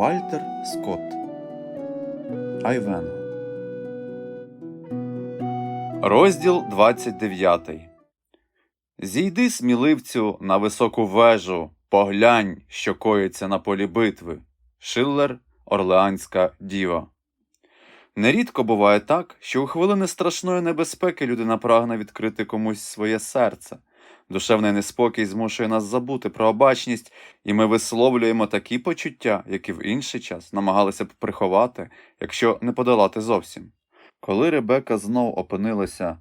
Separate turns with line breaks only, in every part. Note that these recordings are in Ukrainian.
Вальтер Скотт Айвенго Розділ 29 Зійди, сміливцю, на високу вежу, поглянь, що коїться на полі битви. Шиллер Орлеанська діва. Нерідко буває так, що у хвилини страшної небезпеки людина прагне відкрити комусь своє серце. Душевний неспокій змушує нас забути про обачність, і ми висловлюємо такі почуття, які в інший час намагалися б приховати, якщо не подолати зовсім. Коли Ребека знов опинилася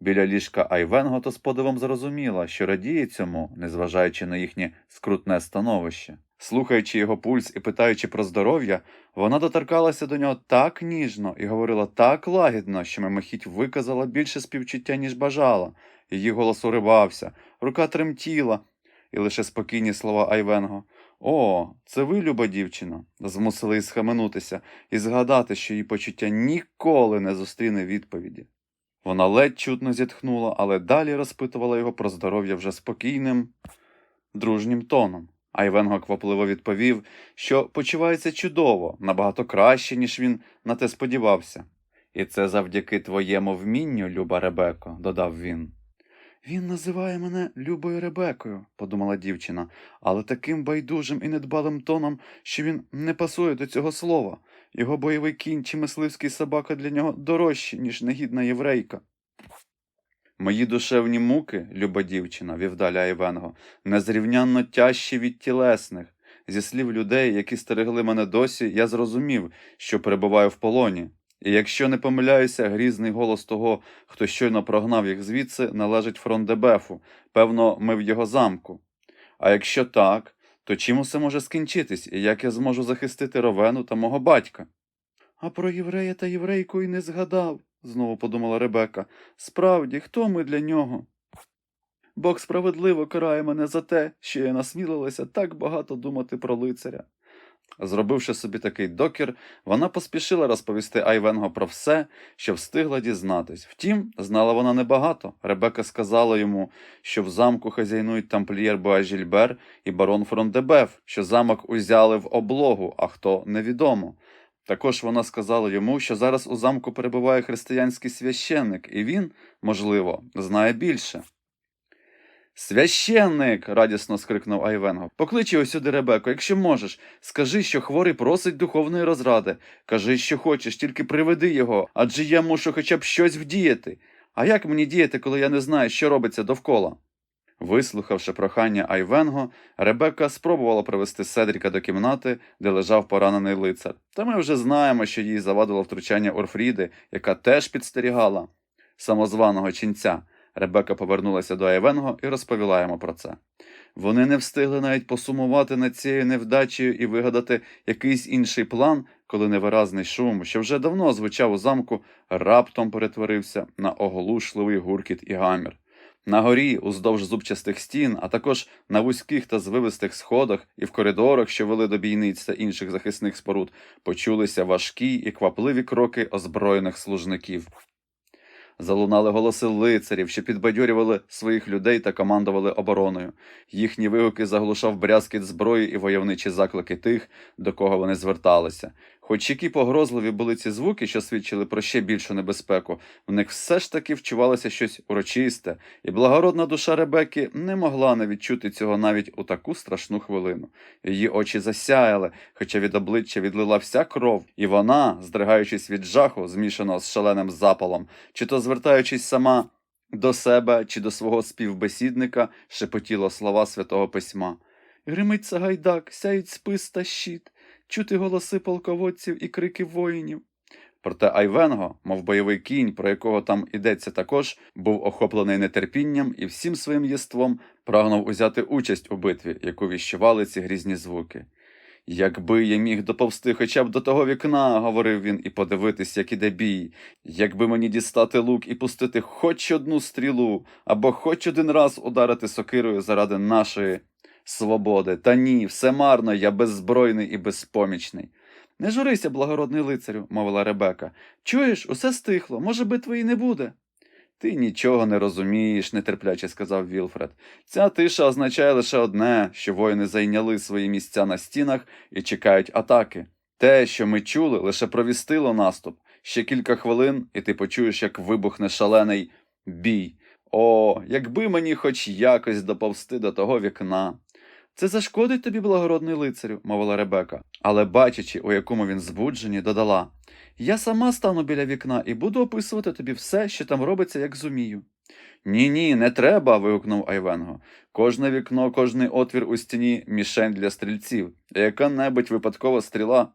біля ліжка Айвенго, то з подивом зрозуміла, що радіє цьому, незважаючи на їхнє скрутне становище. Слухаючи його пульс і питаючи про здоров'я, вона доторкалася до нього так ніжно і говорила так лагідно, що мимохідь виказала більше співчуття, ніж бажала. Її голос уривався, рука тремтіла, і лише спокійні слова Айвенго. О, це ви, люба дівчина, змусили її схаменутися і згадати, що її почуття ніколи не зустріне відповіді. Вона ледь чутно зітхнула, але далі розпитувала його про здоров'я вже спокійним, дружнім тоном. Айвенго квапливо відповів, що почувається чудово, набагато краще, ніж він на те сподівався. І це завдяки твоєму вмінню, люба Ребеко, додав він. Він називає мене Любою Ребекою, подумала дівчина, але таким байдужим і недбалим тоном, що він не пасує до цього слова. Його бойовий кінь чи мисливський собака для нього дорожчі, ніж негідна єврейка. Мої душевні муки, люба дівчина, вів далі незрівнянно тяжчі від тілесних. Зі слів людей, які стерегли мене досі, я зрозумів, що перебуваю в полоні. І якщо не помиляюся, грізний голос того, хто щойно прогнав їх звідси, належить фрондебефу. Певно, ми в його замку. А якщо так, то чим усе може скінчитись, і як я зможу захистити Ровену та мого батька? А про єврея та єврейку й не згадав, знову подумала Ребека. Справді, хто ми для нього? Бог справедливо карає мене за те, що я насмілилася так багато думати про лицаря. Зробивши собі такий докір, вона поспішила розповісти Айвенго про все, що встигла дізнатись. Втім, знала вона небагато. Ребека сказала йому, що в замку хазяйнують тамплієр Боажільбер і барон Фрондебеф, що замок узяли в облогу, а хто невідомо. Також вона сказала йому, що зараз у замку перебуває християнський священник, і він, можливо, знає більше. Священник. радісно скрикнув Айвенго. Поклич його сюди, Ребеко, якщо можеш. Скажи, що хворий просить духовної розради. Кажи, що хочеш, тільки приведи його, адже я мушу хоча б щось вдіяти. А як мені діяти, коли я не знаю, що робиться довкола? Вислухавши прохання Айвенго, Ребекка спробувала привести Седріка до кімнати, де лежав поранений лицар. Та ми вже знаємо, що їй завадило втручання Орфріди, яка теж підстерігала самозваного ченця. Ребека повернулася до Айвенго і розповіла йому про це. Вони не встигли навіть посумувати над цією невдачею і вигадати якийсь інший план, коли невиразний шум, що вже давно звучав у замку, раптом перетворився на оглушливий гуркіт і гамір. На горі, уздовж зубчастих стін, а також на вузьких та звивистих сходах і в коридорах, що вели до бійниць та інших захисних споруд, почулися важкі і квапливі кроки озброєних служників. Залунали голоси лицарів, що підбадьорювали своїх людей та командували обороною. Їхні вигуки заглушав брязкіт зброї і войовничі заклики тих, до кого вони зверталися. Хоч які погрозливі були ці звуки, що свідчили про ще більшу небезпеку, в них все ж таки вчувалося щось урочисте, і благородна душа Ребекки не могла не відчути цього навіть у таку страшну хвилину. Її очі засяяли, хоча від обличчя відлила вся кров, і вона, здригаючись від жаху, змішаного з шаленим запалом, чи то звертаючись сама до себе чи до свого співбесідника, шепотіла слова святого письма. Гримить Сагайдак, сяють спис та щит чути голоси полководців і крики воїнів. Проте Айвенго, мов бойовий кінь, про якого там ідеться також, був охоплений нетерпінням і всім своїм єством прагнув узяти участь у битві, яку віщували ці грізні звуки. Якби я міг доповсти хоча б до того вікна, говорив він, і подивитись, як іде бій, якби мені дістати лук і пустити хоч одну стрілу, або хоч один раз ударити сокирою заради нашої свободи. Та ні, все марно, я беззбройний і безпомічний. Не журися, благородний лицарю, мовила Ребека. Чуєш, усе стихло, може, битви і не буде. Ти нічого не розумієш, нетерпляче сказав Вілфред. Ця тиша означає лише одне, що воїни зайняли свої місця на стінах і чекають атаки. Те, що ми чули, лише провістило наступ. Ще кілька хвилин, і ти почуєш, як вибухне шалений бій. О, якби мені хоч якось доповсти до того вікна. Це зашкодить тобі, благородний лицарю, мовила Ребека, але, бачачи, у якому він збудженні, додала Я сама стану біля вікна і буду описувати тобі все, що там робиться, як зумію. Ні, ні, не треба. вигукнув Айвенго. Кожне вікно, кожний отвір у стіні мішень для стрільців, яка-небудь випадкова стріла.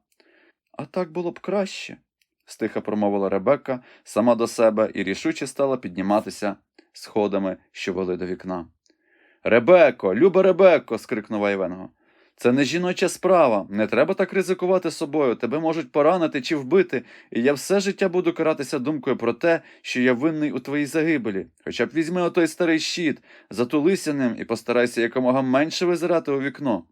А так було б краще, стиха промовила Ребекка сама до себе і рішуче стала підніматися сходами, що вели до вікна. Ребеко, люба Ребекко. скрикнув Айвенго. Це не жіноча справа. Не треба так ризикувати собою. Тебе можуть поранити чи вбити, і я все життя буду каратися думкою про те, що я винний у твоїй загибелі. Хоча б візьми отой старий щит, затулися ним і постарайся якомога менше визирати у вікно.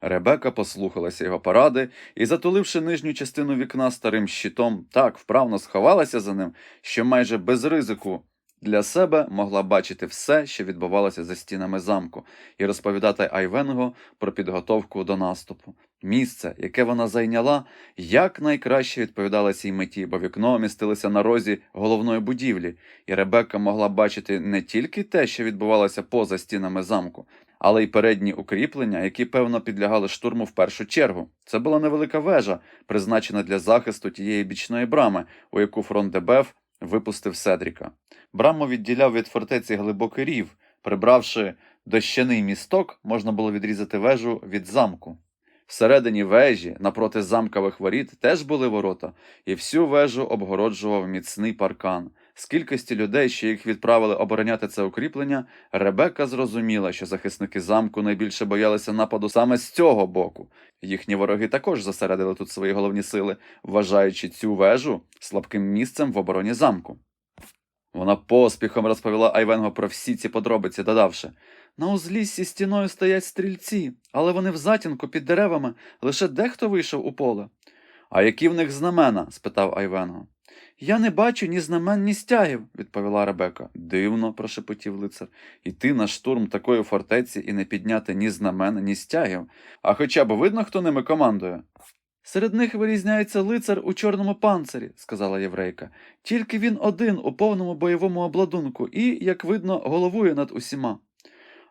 Ребека послухалася його поради і, затуливши нижню частину вікна старим щитом, так вправно сховалася за ним, що майже без ризику для себе могла бачити все, що відбувалося за стінами замку, і розповідати Айвенго про підготовку до наступу. Місце, яке вона зайняла, якнайкраще відповідало цій меті, бо вікно містилося на розі головної будівлі, і Ребекка могла бачити не тільки те, що відбувалося поза стінами замку, але й передні укріплення, які, певно, підлягали штурму в першу чергу. Це була невелика вежа, призначена для захисту тієї бічної брами, у яку фронт Дебеф випустив Седріка. Браму відділяв від фортеці глибокий рів. Прибравши дощаний місток, можна було відрізати вежу від замку. Всередині вежі, напроти замкових воріт, теж були ворота, і всю вежу обгороджував міцний паркан. З кількості людей, що їх відправили обороняти це укріплення, Ребекка зрозуміла, що захисники замку найбільше боялися нападу саме з цього боку. Їхні вороги також зосередили тут свої головні сили, вважаючи цю вежу слабким місцем в обороні замку. Вона поспіхом розповіла Айвенго про всі ці подробиці, додавши на узліссі стіною стоять стрільці, але вони в затінку під деревами, лише дехто вийшов у поле. А які в них знамена? спитав Айвенго. Я не бачу ні знамен, ні стягів, відповіла Ребека. Дивно, прошепотів лицар. Іти на штурм такої фортеці і не підняти ні знамен, ні стягів. А хоча б видно, хто ними командує. Серед них вирізняється лицар у чорному панцирі, сказала єврейка. Тільки він один у повному бойовому обладунку і, як видно, головує над усіма.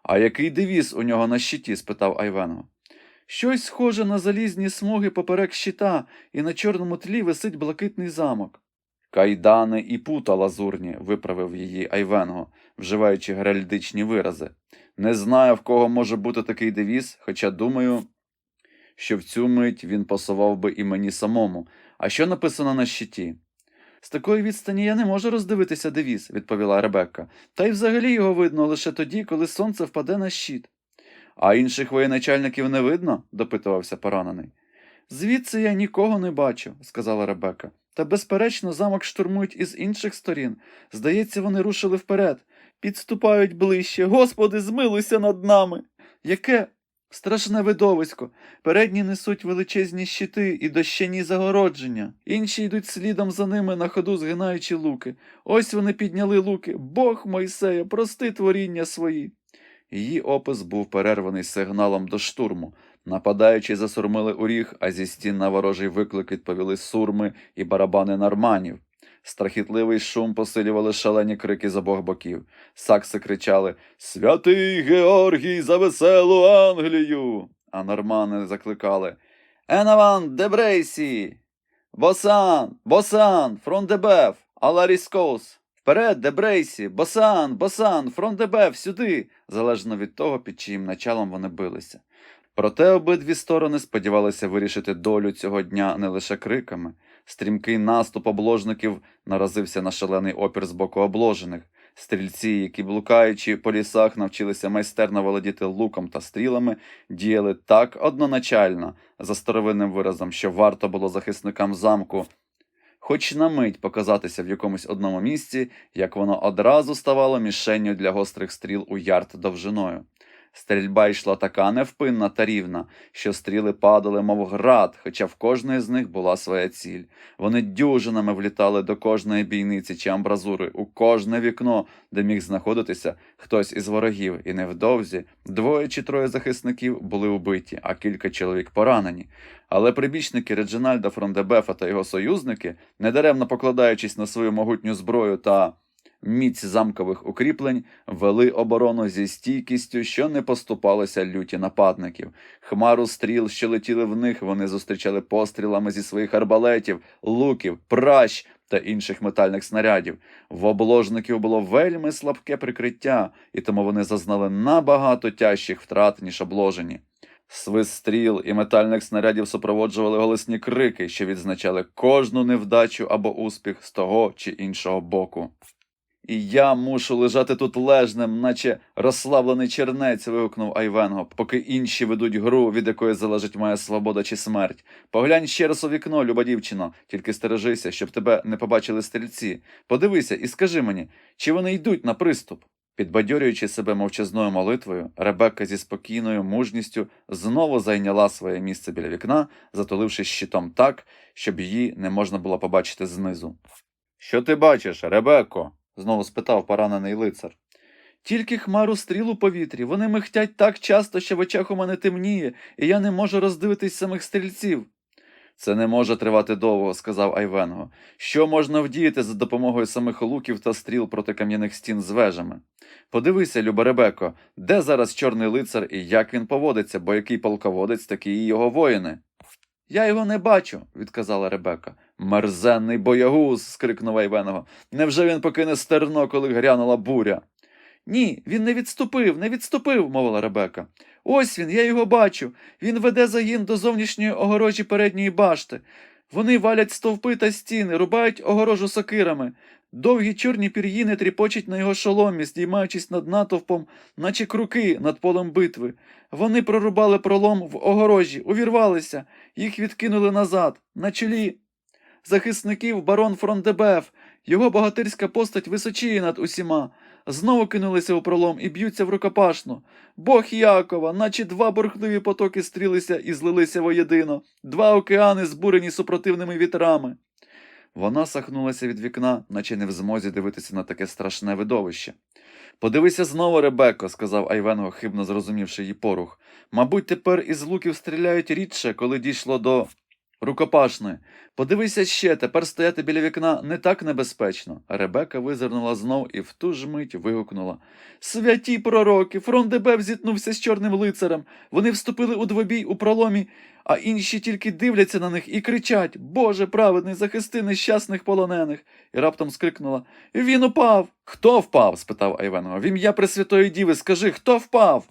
А який девіз у нього на щиті? спитав Айвенго. Щось схоже на залізні смуги поперек щита, і на чорному тлі висить блакитний замок. Кайдани і пута лазурні, виправив її Айвенго, вживаючи геральдичні вирази. Не знаю, в кого може бути такий девіз, хоча думаю, що в цю мить він пасував би і мені самому. А що написано на щиті? З такої відстані я не можу роздивитися девіз, відповіла Ребекка. Та й взагалі його видно лише тоді, коли сонце впаде на щит. А інших воєначальників не видно? допитувався поранений. Звідси я нікого не бачу, сказала Ребекка. Та, безперечно, замок штурмують із інших сторін. Здається, вони рушили вперед. Підступають ближче. Господи, змилуйся над нами. Яке страшне видовисько. Передні несуть величезні щити і дощані загородження. Інші йдуть слідом за ними на ходу, згинаючи луки. Ось вони підняли луки. Бог Мойсея, прости творіння свої. Її опис був перерваний сигналом до штурму. Нападаючі засурмили у а зі стін на ворожий виклик відповіли сурми і барабани норманів. Страхітливий шум посилювали шалені крики з обох боків. Сакси кричали Святий Георгій за веселу Англію. А нормани закликали Енаван Дебрейсі! Босан! Босан! Фрондебеф! Аларіскос! Вперед, Дебрейсі! Босан! Босан! Фрондебеф! Сюди! залежно від того, під чиїм началом вони билися. Проте обидві сторони сподівалися вирішити долю цього дня не лише криками. Стрімкий наступ обложників наразився на шалений опір з боку обложених. Стрільці, які, блукаючи по лісах, навчилися майстерно володіти луком та стрілами, діяли так одноначально, за старовинним виразом, що варто було захисникам замку хоч на мить показатися в якомусь одному місці, як воно одразу ставало мішенню для гострих стріл у ярд довжиною. Стрільба йшла така невпинна та рівна, що стріли падали, мов град, хоча в кожної з них була своя ціль. Вони дюжинами влітали до кожної бійниці чи амбразури, у кожне вікно, де міг знаходитися хтось із ворогів, і невдовзі двоє чи троє захисників були убиті, а кілька чоловік поранені. Але прибічники Реджинальда Фрондебефа та його союзники, недаремно покладаючись на свою могутню зброю та міць замкових укріплень, вели оборону зі стійкістю, що не поступалося люті нападників. Хмару стріл, що летіли в них, вони зустрічали пострілами зі своїх арбалетів, луків, пращ та інших метальних снарядів. В обложників було вельми слабке прикриття, і тому вони зазнали набагато тяжчих втрат, ніж обложені. Свист стріл і метальних снарядів супроводжували голосні крики, що відзначали кожну невдачу або успіх з того чи іншого боку. І я мушу лежати тут лежнем, наче розслаблений чернець, вигукнув Айвенго, поки інші ведуть гру, від якої залежить моя свобода чи смерть. Поглянь ще раз у вікно, люба дівчино, тільки стережися, щоб тебе не побачили стрільці. Подивися і скажи мені, чи вони йдуть на приступ. Підбадьорюючи себе мовчазною молитвою, Ребекка зі спокійною мужністю знову зайняла своє місце біля вікна, затуливши щитом так, щоб її не можна було побачити знизу. Що ти бачиш, Ребекко? Знову спитав поранений лицар. Тільки хмару стріл у повітрі. Вони михтять так часто, що в очах у мене темніє, і я не можу роздивитись самих стрільців. Це не може тривати довго, сказав Айвенго. Що можна вдіяти за допомогою самих луків та стріл проти кам'яних стін з вежами? Подивися, Люба Ребеко, де зараз чорний лицар і як він поводиться, бо який полководець, такі і його воїни. Я його не бачу, відказала Ребека. Мерзенний боягуз. скрикнув Айвенго. Невже він покине стерно, коли грянула буря? Ні, він не відступив, не відступив, мовила Ребека. Ось він, я його бачу. Він веде загін до зовнішньої огорожі передньої башти. Вони валять стовпи та стіни, рубають огорожу сокирами. Довгі чорні пір'їни тріпочуть на його шоломі, здіймаючись над натовпом, наче круки над полем битви. Вони прорубали пролом в огорожі, увірвалися, їх відкинули назад, на чолі. Захисників барон Фрондебеф, його богатирська постать височіє над усіма. Знову кинулися у пролом і б'ються в рукопашну. Бог Якова, наче два бурхливі потоки стрілися і злилися воєдино, два океани, збурені супротивними вітрами. Вона сахнулася від вікна, наче не в змозі дивитися на таке страшне видовище. Подивися знову, Ребекко, сказав Айвенго, хибно зрозумівши її порух. Мабуть, тепер із луків стріляють рідше, коли дійшло до рукопашної. Подивися ще, тепер стояти біля вікна не так небезпечно. Ребека визирнула знов і в ту ж мить вигукнула Святі пророки! Фрондебев зіткнувся з чорним лицарем. Вони вступили у двобій у проломі, а інші тільки дивляться на них і кричать Боже праведний, захисти нещасних полонених. І раптом скрикнула Він упав. Хто впав? спитав Айвенго. В ім'я Пресвятої Діви, скажи, хто впав?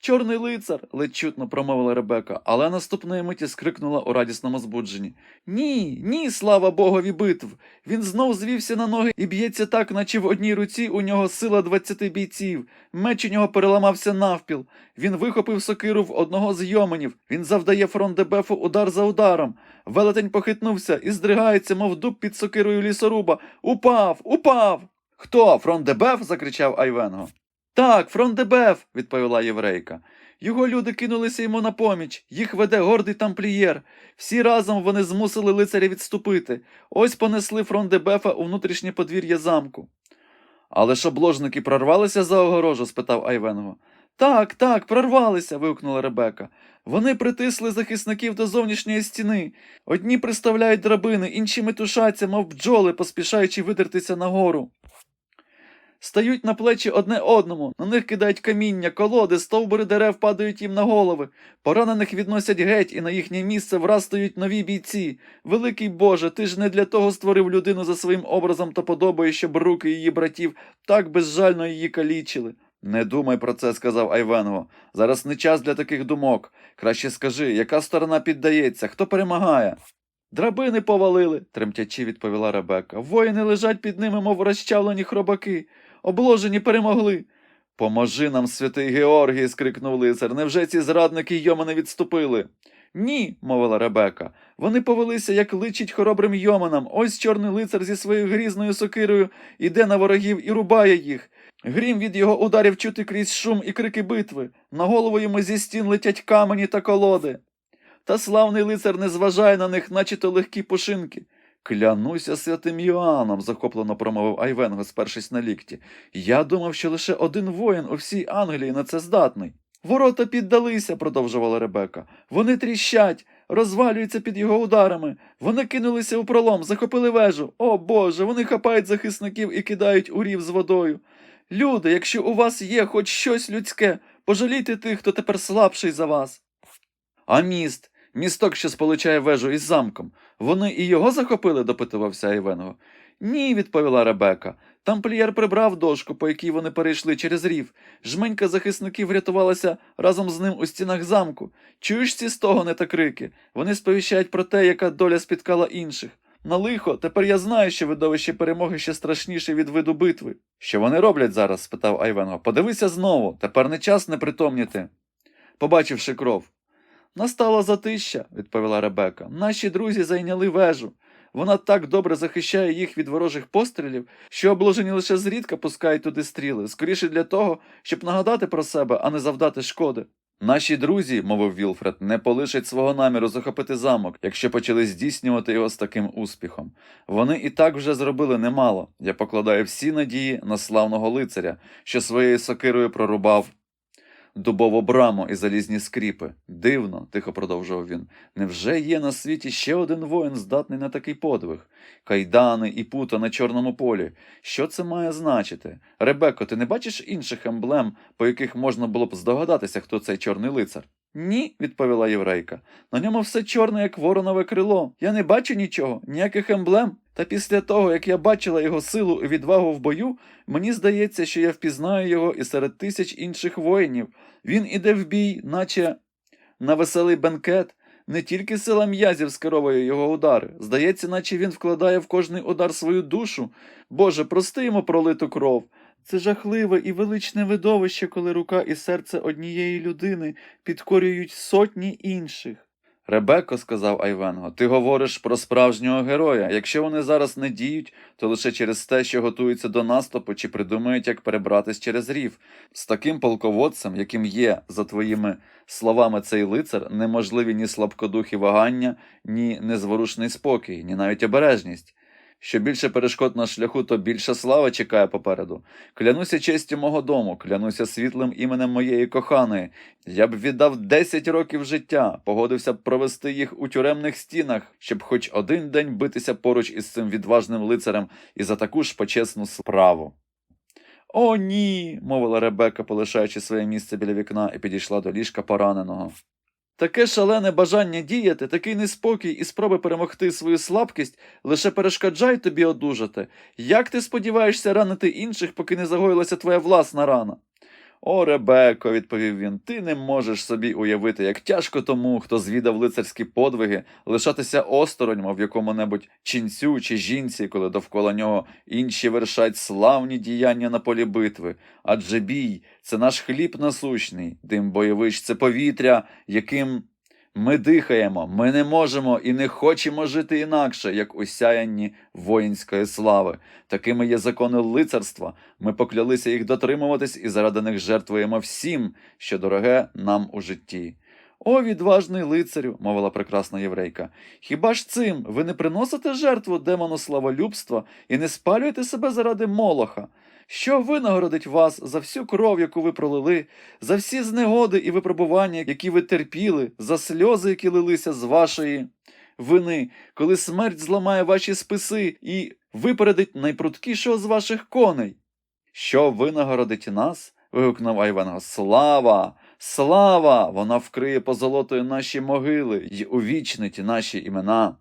Чорний лицар, ледь чутно промовила Ребека, але наступної миті скрикнула у радісному збудженні. Ні, ні, слава богові битв. Він знов звівся на ноги і б'ється так, наче в одній руці у нього сила двадцяти бійців. Меч у нього переламався навпіл. Він вихопив сокиру в одного з йоменів. Він завдає фрондебефу удар за ударом. Велетень похитнувся і здригається, мов дуб під сокирою лісоруба. Упав, упав. Хто? Фрондебеф? закричав Айвенго. Так, Фрондебеф, відповіла єврейка. Його люди кинулися йому на поміч, їх веде гордий тамплієр. Всі разом вони змусили лицаря відступити. Ось понесли Фрондебефа у внутрішнє подвір'я замку. Але ж обложники прорвалися за огорожу? спитав Айвенго. Так, так, прорвалися. вигукнула Ребека. Вони притисли захисників до зовнішньої стіни. Одні приставляють драбини, інші метушаться, мов бджоли, поспішаючи видертися нагору. Стають на плечі одне одному, на них кидають каміння, колоди, стовбури дерев падають їм на голови. Поранених відносять геть, і на їхнє місце враз стають нові бійці. Великий Боже, ти ж не для того створив людину за своїм образом та подобою, щоб руки її братів так безжально її калічили. Не думай про це, сказав Айвенго. Зараз не час для таких думок. Краще скажи, яка сторона піддається, хто перемагає? Драбини повалили, тремтячи відповіла Ребека. Воїни лежать під ними, мов розчавлені хробаки. Обложені перемогли. Поможи нам, святий Георгій, скрикнув лицар. Невже ці зрадники Йомани відступили? Ні, мовила Ребека. Вони повелися, як личить хоробрим Йоманам. Ось чорний лицар зі своєю грізною сокирою іде на ворогів і рубає їх. Грім від його ударів чути крізь шум і крики битви. На голову йому зі стін летять камені та колоди. Та славний лицар не зважає на них, наче то легкі пушинки. Клянуся святим Йоанном, захоплено промовив Айвенго, спершись на лікті. Я думав, що лише один воїн у всій Англії на це здатний. Ворота піддалися, продовжувала Ребека. Вони тріщать, розвалюються під його ударами. Вони кинулися у пролом, захопили вежу. О Боже, вони хапають захисників і кидають у рів з водою. Люди, якщо у вас є хоч щось людське, пожалійте тих, хто тепер слабший за вас. А міст, місток, що сполучає вежу із замком. Вони і його захопили? допитувався Івенго. Ні, відповіла Ребека. Тамплієр прибрав дошку, по якій вони перейшли через рів. Жменька захисників врятувалася разом з ним у стінах замку. Чуєш ці стогони та крики? Вони сповіщають про те, яка доля спіткала інших. На лихо, тепер я знаю, що видовище перемоги ще страшніше від виду битви. Що вони роблять зараз? спитав Айвенго. Подивися знову, тепер не час не притомніти. Побачивши кров. Настала затища, відповіла Ребека. Наші друзі зайняли вежу. Вона так добре захищає їх від ворожих пострілів, що обложені лише зрідка пускають туди стріли, скоріше для того, щоб нагадати про себе, а не завдати шкоди. Наші друзі, мовив Вілфред, не полишать свого наміру захопити замок, якщо почали здійснювати його з таким успіхом. Вони і так вже зробили немало. Я покладаю всі надії на славного лицаря, що своєю сокирою прорубав дубову браму і залізні скріпи. Дивно, тихо продовжував він. Невже є на світі ще один воїн, здатний на такий подвиг? Кайдани і пута на чорному полі. Що це має значити? Ребеко, ти не бачиш інших емблем, по яких можна було б здогадатися, хто цей чорний лицар? Ні, відповіла єврейка. На ньому все чорне, як воронове крило. Я не бачу нічого, ніяких емблем. Та після того, як я бачила його силу і відвагу в бою, мені здається, що я впізнаю його і серед тисяч інших воїнів. Він іде в бій, наче на веселий бенкет. Не тільки сила м'язів скеровує його удари. Здається, наче він вкладає в кожний удар свою душу. Боже, прости йому пролиту кров. Це жахливе і величне видовище, коли рука і серце однієї людини підкорюють сотні інших. Ребеко, сказав Айвенго, ти говориш про справжнього героя. Якщо вони зараз не діють, то лише через те, що готуються до наступу чи придумають, як перебратись через рів. З таким полководцем, яким є, за твоїми словами, цей лицар, неможливі ні слабкодухі вагання, ні незворушний спокій, ні навіть обережність. Що більше перешкод на шляху, то більша слава чекає попереду. Клянуся честю мого дому, клянуся світлим іменем моєї коханої. Я б віддав 10 років життя, погодився б провести їх у тюремних стінах, щоб хоч один день битися поруч із цим відважним лицарем і за таку ж почесну справу. О, ні, мовила Ребека, полишаючи своє місце біля вікна, і підійшла до ліжка пораненого. Таке шалене бажання діяти, такий неспокій і спроби перемогти свою слабкість лише перешкоджай тобі одужати. Як ти сподіваєшся ранити інших, поки не загоїлася твоя власна рана? О, Ребеко, відповів він, ти не можеш собі уявити, як тяжко тому, хто звідав лицарські подвиги, лишатися осторонь, мов якому-небудь чінцю чи жінці, коли довкола нього інші вершать славні діяння на полі битви. Адже бій це наш хліб насущний, дим бойовищ це повітря, яким ми дихаємо, ми не можемо і не хочемо жити інакше, як у сяянні воїнської слави. Такими є закони лицарства. Ми поклялися їх дотримуватись і заради них жертвуємо всім, що дороге нам у житті. О, відважний лицарю, мовила прекрасна єврейка. Хіба ж цим ви не приносите жертву демону славолюбства і не спалюєте себе заради молоха? Що винагородить вас за всю кров, яку ви пролили, за всі знегоди і випробування, які ви терпіли, за сльози, які лилися з вашої вини, коли смерть зламає ваші списи і випередить найпруткішого з ваших коней? Що винагородить нас? вигукнув Айвенго. Слава! Слава! Вона вкриє позолотою наші могили й увічнить наші імена.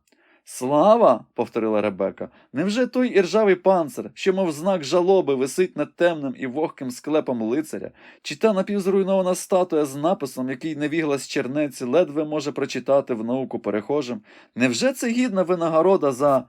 Слава, повторила Ребека, невже той іржавий панцир, що, мов знак жалоби, висить над темним і вогким склепом лицаря, чи та напівзруйнована статуя з написом, який невіглас чернеці ледве може прочитати в науку перехожим? Невже це гідна винагорода за.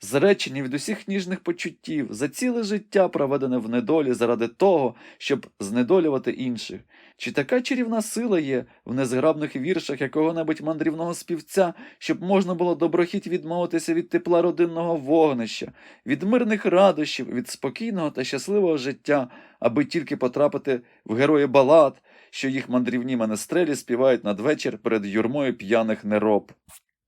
зречені від усіх ніжних почуттів, за ціле життя проведене в недолі заради того, щоб знедолювати інших. Чи така чарівна сила є в незграбних віршах якого-небудь мандрівного співця, щоб можна було доброхіть відмовитися від тепла родинного вогнища, від мирних радощів, від спокійного та щасливого життя, аби тільки потрапити в герої балад, що їх мандрівні менестрелі співають надвечір перед юрмою п'яних нероб.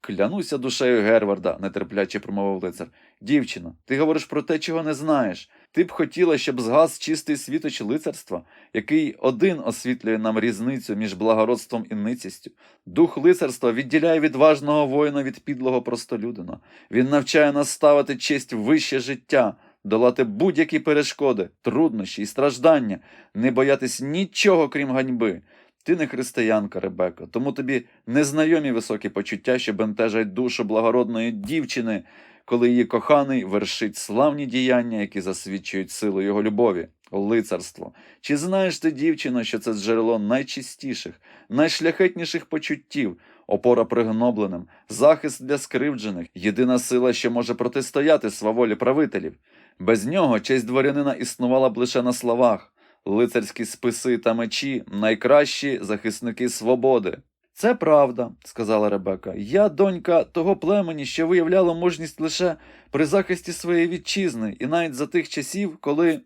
Клянуся душею Герварда, нетерпляче промовив лицар. Дівчино, ти говориш про те, чого не знаєш. Ти б хотіла, щоб згас чистий світоч лицарства, який один освітлює нам різницю між благородством і ницістю. Дух лицарства відділяє відважного воїна від підлого простолюдина. Він навчає нас ставити честь вище життя, долати будь-які перешкоди, труднощі і страждання, не боятись нічого, крім ганьби. Ти не християнка, Ребека, тому тобі незнайомі високі почуття, що бентежать душу благородної дівчини, коли її коханий вершить славні діяння, які засвідчують силу його любові, лицарство. Чи знаєш ти, дівчино, що це джерело найчистіших, найшляхетніших почуттів, опора пригнобленим, захист для скривджених, єдина сила, що може протистояти сваволі правителів? Без нього честь дворянина існувала б лише на словах. Лицарські списи та мечі найкращі захисники свободи. Це правда, сказала Ребека. Я донька того племені, що виявляло мужність лише при захисті своєї вітчизни, і навіть за тих часів, коли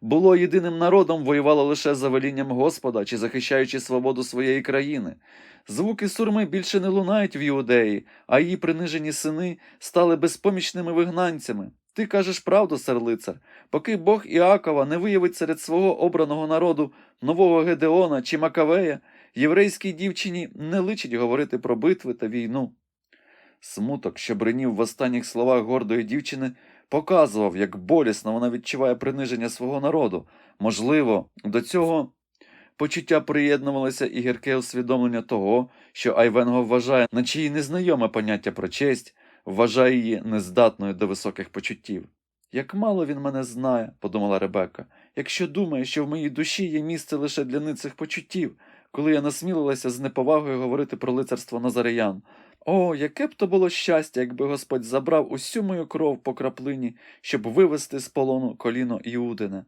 було єдиним народом, воювало лише за велінням Господа чи захищаючи свободу своєї країни. Звуки сурми більше не лунають в Іудеї, а її принижені сини стали безпомічними вигнанцями. Ти кажеш правду, сер лицар. Поки Бог Іакова не виявить серед свого обраного народу нового Гедеона чи Макавея, єврейській дівчині не личить говорити про битви та війну. Смуток, що бринів в останніх словах гордої дівчини, показував, як болісно вона відчуває приниження свого народу. Можливо, до цього почуття приєднувалося і гірке усвідомлення того, що Айвенго вважає, наче їй незнайоме поняття про честь, вважає її нездатною до високих почуттів. Як мало він мене знає, подумала Ребека, якщо думає, що в моїй душі є місце лише для ницих почуттів, коли я насмілилася з неповагою говорити про лицарство Назареян. О, яке б то було щастя, якби Господь забрав усю мою кров по краплині, щоб вивести з полону коліно Іудине.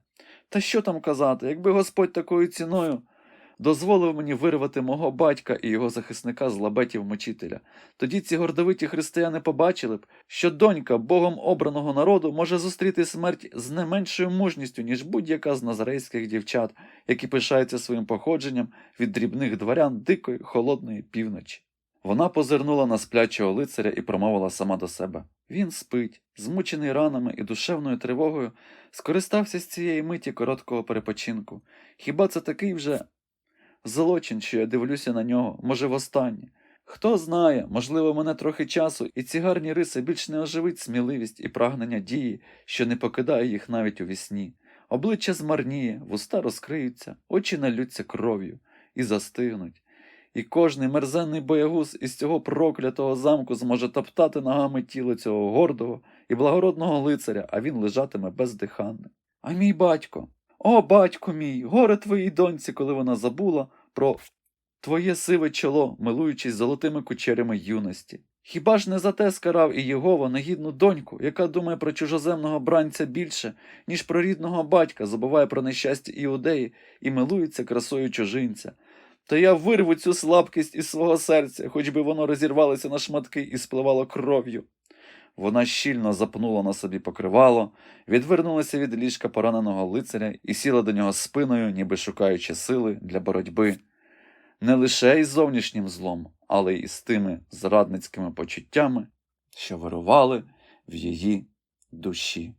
Та що там казати, якби Господь такою ціною дозволив мені вирвати мого батька і його захисника з лабетів мучителя. Тоді ці гордовиті християни побачили б, що донька Богом обраного народу може зустріти смерть з не меншою мужністю, ніж будь-яка з назарейських дівчат, які пишаються своїм походженням від дрібних дворян дикої холодної півночі. Вона позирнула на сплячого лицаря і промовила сама до себе він спить, змучений ранами і душевною тривогою, скористався з цієї миті короткого перепочинку. Хіба це такий вже злочин, що я дивлюся на нього, може, востаннє? Хто знає, можливо, мене трохи часу, і ці гарні риси більш не оживить сміливість і прагнення дії, що не покидає їх навіть у вісні. Обличчя змарніє, вуста розкриються, очі налються кров'ю і застигнуть. І кожний мерзенний боягуз із цього проклятого замку зможе топтати ногами тіло цього гордого і благородного лицаря, а він лежатиме бездиханним. А мій батько, о, батько мій, горе твоїй доньці, коли вона забула про твоє сиве чоло, милуючись золотими кучерями юності. Хіба ж не за те скарав і Єгова негідну доньку, яка думає про чужоземного бранця більше, ніж про рідного батька, забуває про нещастя іудеї і милується красою чужинця. Та я вирву цю слабкість із свого серця, хоч би воно розірвалося на шматки і спливало кров'ю. Вона щільно запнула на собі покривало, відвернулася від ліжка пораненого лицаря і сіла до нього спиною, ніби шукаючи сили для боротьби. Не лише із зовнішнім злом, але й з тими зрадницькими почуттями, що вирували в її душі.